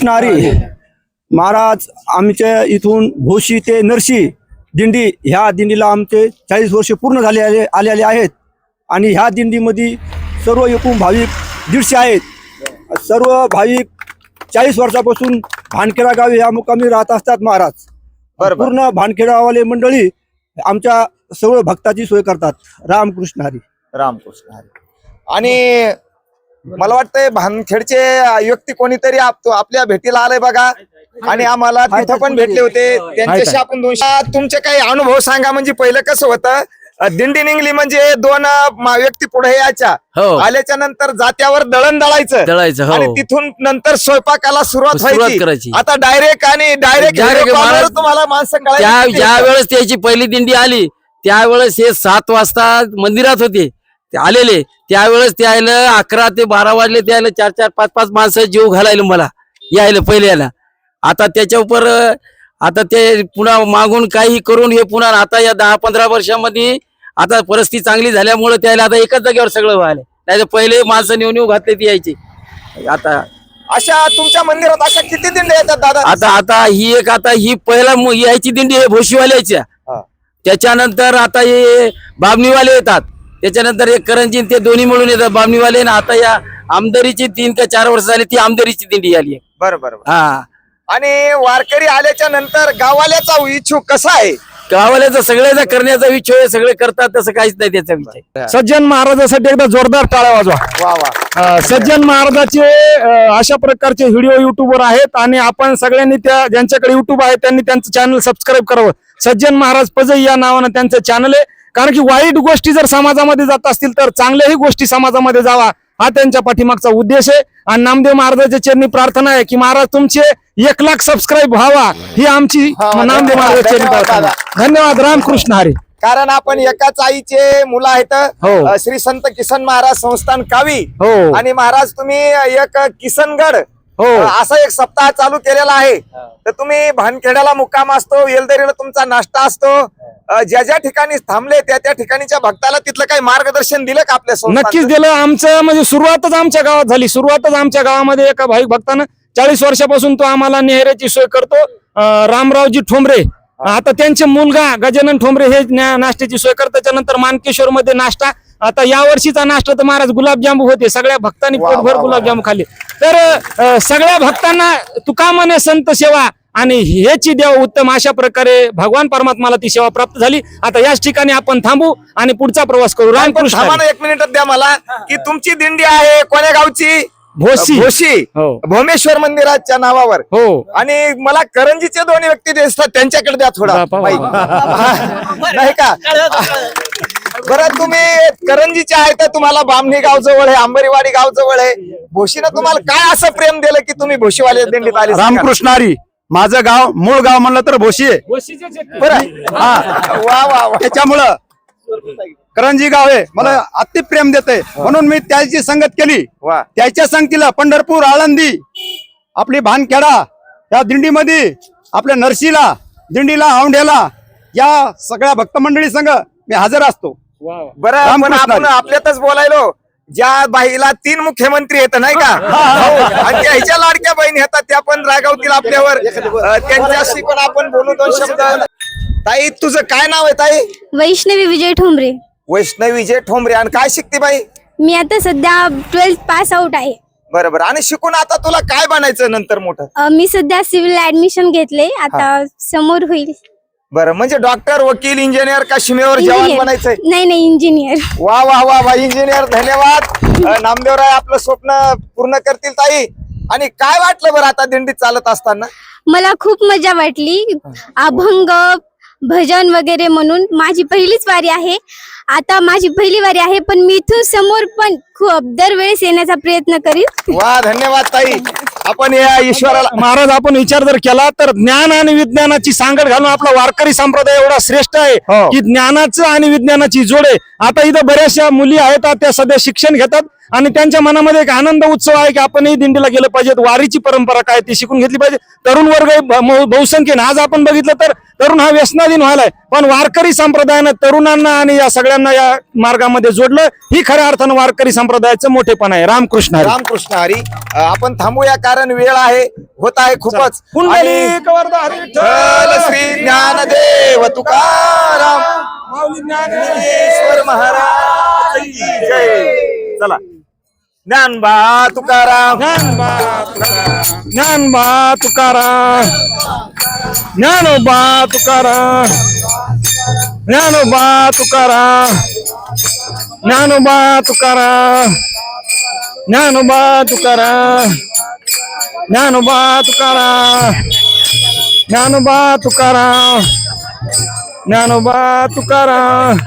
कृष्णारी महाराज आमच्या इथून भोशी ते नरशी दिंडी ह्या दिंडीला आमचे चाळीस वर्ष पूर्ण झाले आले आलेले आहेत. आणि ह्या दिंडीमध्ये सर्व एकूण भाविक दीडशे आहेत. सर्व भाविक चाळीस वर्षापासून भानखेडा गावी ह्या मुक्कामी राहत असतात महाराज. पूर्ण भानखेडावाले मंडळी आमच्या सर्व भक्ताची सोय करतात. रामकृष्ण हरी. रामकृष्ण हरी. आणि मला वाटतंय भानखेडचे व्यक्ती कोणीतरी आपल्या भेटीला आलंय बघा. आणि आम्हाला तिथं पण भेटले होते. त्यांच्याशी आपण दोनशे तुमचे काही अनुभव सांगा म्हणजे पहिलं कसं होतं? दिंडी निघली म्हणजे दोन व्यक्ती पुढे यायच्या. हो. आल्याच्यानंतर जात्यावर दळण दळायचं. दळायचं आणि हो तिथून नंतर स्वयंपाकाला सुरुवात व्हायची. करायची. आता डायरेक्ट आणि डायरेक्ट तुम्हाला माणसं ज्या वेळेस त्याची पहिली दिंडी आली त्यावेळेस हे सात वाजता मंदिरात होते. ते आलेले. त्यावेळेस त्याला अकरा ते बारा वाजले त्याला चार चार पाच पाच माणसं जीव घालायला मला. यायला पहिले यायला आता त्याच्या उपर आता ते पुन्हा मागून काही करून हे पुन्हा आता या दहा पंधरा वर्षामध्ये आता परिस्थिती चांगली झाल्यामुळे त्याला आता एकाच जागेवर सगळं व्हायला. नाही तर पहिले माणसं नेऊन नेऊन घातले ती यायची. आता अशा तुमच्या मंदिरात अशा किती दिंड्या येतात दादा? आता आता ही एक आता ही पहिला यायची दिंडी आहे भोशीवाल्याच्या हा. त्याच्यानंतर आता हे बाबणीवाले येतात. त्याच्यानंतर हे करंजी ते दोन्ही मिळून येतात. बाबणीवाले आणि आता या आमदारीची तीन का चार वर्ष झाली ती आमदारीची दिंडी आली आहे. बरं बरं बरं. हा. आणि वारकरी आल्याच्यानंतर गावाल्याचा इच्छुक कसा आहे? गावाल्याचं सगळ्याचा करण्याचा विचार आहे सगळे करतात तसं काहीच नाही त्याचा विचार सज्जन महाराजासाठी एकदा जोरदार टाळ्या वाजवा. वा वा. अ, सज्जन महाराजाचे अ, अशा प्रकारचे व्हिडिओ युट्यूबवर आहेत आणि आपण सगळ्यांनी त्या ज्यांच्याकडे युट्यूब आहे त्यांनी त्यांचं चॅनल सबस्क्राईब करावं. सज्जन महाराज पजई या नावानं त्यांचं चॅनल आहे. कारण की वाईट गोष्टी जर समाजामध्ये जात असतील तर चांगल्याही गोष्टी समाजामध्ये जावा. हा त्यांच्या पाठीमागचा उद्देश आहे. आणि नामदेव महाराजाच्या चरणी प्रार्थना आहे की महाराज तुमचे एक लाख सबस्क्राईब व्हावा. ही आमची नामदेव महाराजाच्या चरणी प्रार्थना आहे. धन्यवाद. रामकृष्ण हरी. कारण आपण एकाच आईचे मुलं आहेत. हो. श्री संत किसन महाराज संस्थान कावी. हो. आणि महाराज तुम्ही एक किसनगड हो. असा एक सप्ताह चालू केलेला आहे. तर तुम्ही भानखेड्याला मुक्काम असतो येलदरीला तुमचा नाश्ता असतो. ज्या ज्या ठिकाणी थांबले त्या त्या ठिकाणीच्या भक्ताला तिथलं काही मार्गदर्शन दिलं का आपल्या? नक्कीच दिलं. आमचं म्हणजे सुरुवातच आमच्या गावात झाली. सुरुवातच आमच्या गावामध्ये एका भाविक भक्तानं चाळीस वर्षापासून तो आम्हाला नेहऱ्याची सोय करतो. रामरावजी ठोंबरे. आता त्यांचे मुलगा गजानन ठोंबरे हे नाश्त्याची सोय करतात त्याच्यानंतर मानकेश्वर मध्ये नाश्ता. आता या वर्षीचा नाश्ता तर महाराज गुलाबजामू होते. सगळ्या भक्तांनी पोटभर. गुलाबजामू खाल्ले. तर सगळ्या भक्तांना तुका म्हणे संत सेवा आणि हेची देव उत्तम अशा प्रकारे भगवान परमात्माला ती सेवा प्राप्त झाली. आता याच ठिकाणी आपण थांबू आणि पुढचा प्रवास करू. रामकृष्ण. थांबा. ना एक मिनिट द्या मला की तुमची दिंडी आहे कोण्या गावची? भोसी. भोशी हो. भोमेश्वर मंदिराच्या नावावर. हो. आणि मला करंजीचे दोन्ही व्यक्ती जे दिसतात त्यांच्याकडे द्या थोडा. बापा. नाही का? बरं तुम्ही करंजीचे आहे तर तुम्हाला बामणी गाव जवळ आहे आंबरीवाडी गाव जवळ आहे. भोशीनं तुम्हाला काय असं प्रेम दिलं की तुम्ही भोशीवाले दिंडीत आले? रामकृष्णारी. माझं गाव मूळ गाव म्हणलं तर भोशी आहे. बरं. हा. वा वा वा. त्याच्यामुळं करंजी गाव आहे. मला अति प्रेम देते म्हणून मी त्याची संगत केली. त्याच्या संगतीला पंढरपूर आळंदी आपली भानखेडा या दिंडीमध्ये आपल्या नरशीला दिंडीला औंढ्याला या सगळ्या भक्त मंडळी संघ मी हजर असतो. बरं आपण. आपल्यातच बोलायलो. ज्या बाईला तीन मुख्यमंत्री येत नाही का. आणि त्याच्या लाडक्या बहिणी येतात त्या पण रागावतील आपल्यावर. त्यांच्याशी पण आपण बोलू दोन शब्द. ताई तुझं काय नाव आहे ताई? वैष्णवी विजय ठोंबरे. वैष्णवी जे ठोंबरे. आणि काय शिकते बाई? मी आता सध्या ट्वेल्थ पास आउट आहे. बरोबर. आणि शिकून आता तुला काय बनायचं नंतर मोठं? अ, मी सध्या सिव्हिल ऍडमिशन घेतले. आता समोर होईल. बरं म्हणजे डॉक्टर वकील इंजिनियर का सीमेवर जवान इंजिनियर बनायचंय? नाही नाही इंजिनियर वा वा वा वा इंजिनियर धन्यवाद. अं, नामदेवराय आपलं स्वप्न पूर्ण करतील ताई. आणि काय वाटलं बरं आता दिंडीत चालत असताना? मला खूप मजा वाटली. अभंग भजन वगैरे म्हणून. माझी पहिलीच वारी आहे. आता माझी पहिली वारी आहे पण मी इथून समोर पण खूप दरवेळेस येण्याचा प्रयत्न करीन. वा धन्यवाद ताई. आपण या ईश्वराला महाराज आपण विचार जर केला तर ज्ञान आणि विज्ञानाची सांगड घालून आपला वारकरी संप्रदाय एवढा श्रेष्ठ आहे हो. की ज्ञानाचं आणि विज्ञानाची जोड आहे आता इथं बऱ्याचशा मुली आहेत त्या सध्या शिक्षण घेतात आणि त्यांच्या मनामध्ये एक आनंद उत्सव आहे की आपणही दिंडीला गेलं पाहिजे वारीची परंपरा काय ती शिकून घेतली पाहिजे. तरुण वर्ग बहुसंख्येने. आज आपण बघितलं तर तरुण हा व्यसनाधीन व्हायलाय. पण वारकरी संप्रदायानं तरुणांना आणि या सगळ्यांना या मार्गामध्ये जोडलं. ही खऱ्या अर्थानं वारकरी संप्रदायाचं मोठेपण आहे. रामकृष्ण. रामकृष्ण हरी. आपण थांबूया कारण वेळ आहे. होत आहे खूपच. श्री ज्ञानदेव तुकाराम. महाराज की जय चला ज्ञानबा तुकाराम ज्ञानबा तुकाराम ज्ञानबा तुकाराम ज्ञानोबा तुकाराम ज्ञानोबा तुकाराम ज्ञानोबा तुकाराम ज्ञानोबा तुकाराम ज्ञानोबा तुकाराम ज्ञानोबा तुकाराम ज्ञानोबा तुकाराम